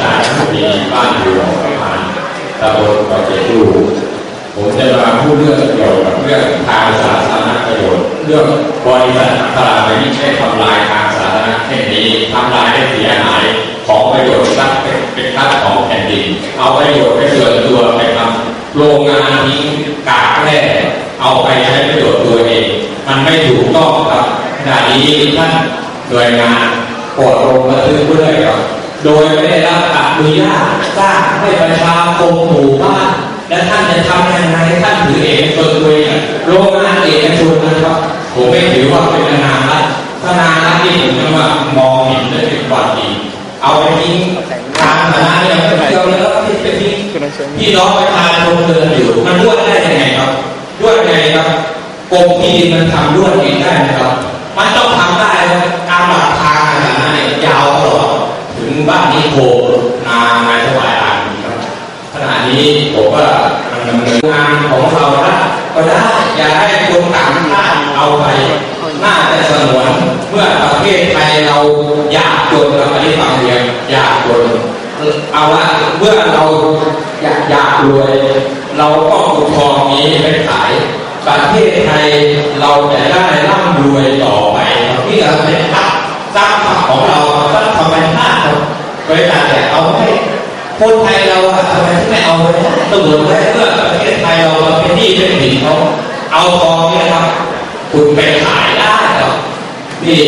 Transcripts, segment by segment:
สารคดีบ้านอยู่ของประมาณตำบลปะเกตูผมจะมาพูดเรื่องเกี่ยวกับเรื่องทางสาธารณประโยชน์เรื่องบริษัทตลาดไม่ใช่ทำลายทางสาธารณะแค่นี้ทำลายให้เสียหายของประโยชน์ทรัพย์เป็นเป็นทรัพย์ของแผ่นดินเอาประโยชน์ไปส่วนตัวไปทำโรงงานทิ้กากแร่เอาไปใช้ประโยชน์ตัวเอง มันไม่ถูกต้องครับขณะนี้ท่านหน่วยงานปวดลงมาทึกเพื่อครับ โดยไม่ได้รับอนุญาตสร้างให้ประชาคมหมู่บ้านและท่านจะทำยังไงท่านถือเอกชนตัวเองโรงงานเอกชนนะครับ ผมไม่ถือว่าเป็นนารัฐถ้านารัฐนี่ผมจะว่ามองเห็นได้เป็นความดี เอาไปทิ้งทางสาธารณะเนี่ยไม่เกี่ยวเลยครับที่ไปทิ้งพี่น้องประชาชนเดินอยู่มันด้วยได้ยังไงครับด้วยยังไงครับกรมที่ดินมันทำด้วยเองได้นะครับ มันต้องทำได้ครับตามหลักทางสาธารณะเนี่ยยาว บ้านนิโคนานายถวายอานครับขณะนี้ผมว่ามันดำเนินงานของเราได้ก็ได้อย่าให้คนต่างชาติเอาไป น่าจะสงวนเมื่อประเทศไทยเราอยากจนกับอันนี้ฟังเรียนอยากจนเอาละเมื่อเราอยากอยากรวย เราก็ปกครองนี้ไปขาย ประเทศไทยเราจะได้ร่ำรวยต่อไปครับที่เราเป็นทรัพย์ทรัพย์ของเราทรัพย์ธรรมชาติ บริษัทแต่เอาให้คนไทยเราอะทำไมถึงไม่เอาไว้ตำรวจไว้เพื่อประเทศไทยเราเป็นหนี้เป็นสินเขาเอาทองเนี่ยนะครับคุณไปขายได้ครับนี่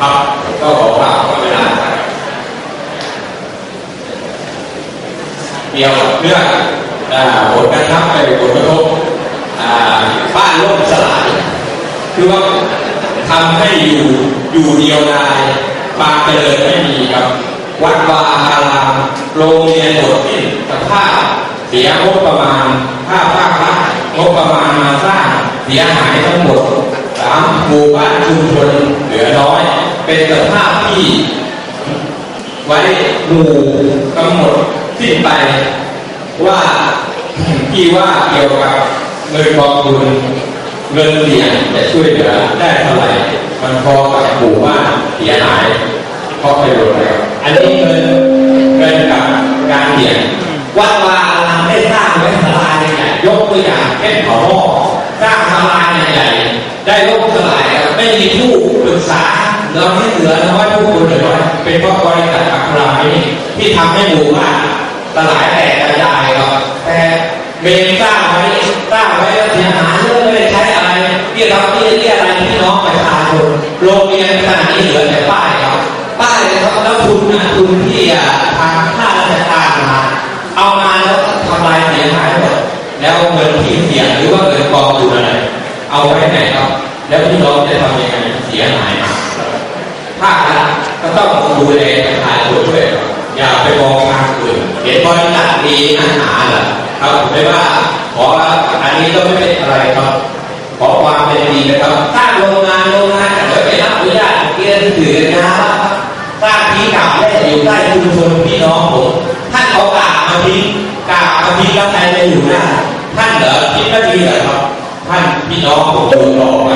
ครับก็บอกว่ากไม่ได้เกี่ยวกับเรื่องอ่าผลกระทบไปผลกระทบอ่าบ้านล่มสลาย คือว่าทำให้อยู่อยู่เดียวดายความเจริญไม่มีครับ วัดวาอารามโรงเรียนหมดสิ้นสภาพเสียงบประมาณค่าภาครัฐงบประมาณมาสร้างเสียหายทั้งหมดสามหมู่บ้านชุมชนเหลือน้อย เป็นสภาพที่ไว้หมู่กำหนดสิ้นไปว่าที่ว่าเกี่ยวกับเงินกองทุนเงินเหรียญจะช่วยเหลือได้เท่าไหร่มันพอกับหมู่บ้านเสียหาย เพราะประโยชน์อะไรครับอันนี้เงินเงินกับการเหรียญวัดวาอารามได้สร้างไว้ทลายใหญ่ยกตัวอย่างเช่นเขาหม้อสร้างทลายใหญ่ได้ล่มสลายไม่มีผู้ปรึกษาเราไม่เหลือน้อยผู้คนเหลือน้อยเป็นเพราะบริษัทอัครานี้ที่ทำให้หมู่บ้านสลายแตกกระจายครับแต่เมนสร้างไว้สร้างไว้แล้วเสียหายเยอะไม่ได้ใช้อะไรที่เราที่เรียกอะไรพี่น้องประชาชนโรงเรียนขนาดนี้เหลือแต่ป้ายครับป้ายครับแล้วทุนนะทุนที่อะทางข้าราชการมาเอามาแล้วทำลายเสียหายหมด หินเสียหรือว่าเงินกองทุนอะไร เอาไว้ไหนครับ แล้วพี่น้องจะทำยังไงเสียหายภาครัฐก็ต้องดูแลประชาชนด้วยอย่าไปมองทางอื่นเห็นบริษัทดีนักหาเหรอครับผมไม่ว่าขออันนี้ก็ไม่เป็นอะไรครับ ขอความเป็นดีนะครับสร้างโรงงานโรงงานแต่ไม่รับอนุญาตเกียรติถือนะครับสร้างที่กาบแร่อยู่ใกล้ชุมชนพี่น้องผมท่านเอากาบมาทิ้งกาบมาทิ้งแล้วใครจะอยู่ได้ ท่านเหรอคิดว่าดีเหรอครับ ท่านพี่น้องผมอยู่ต่อไป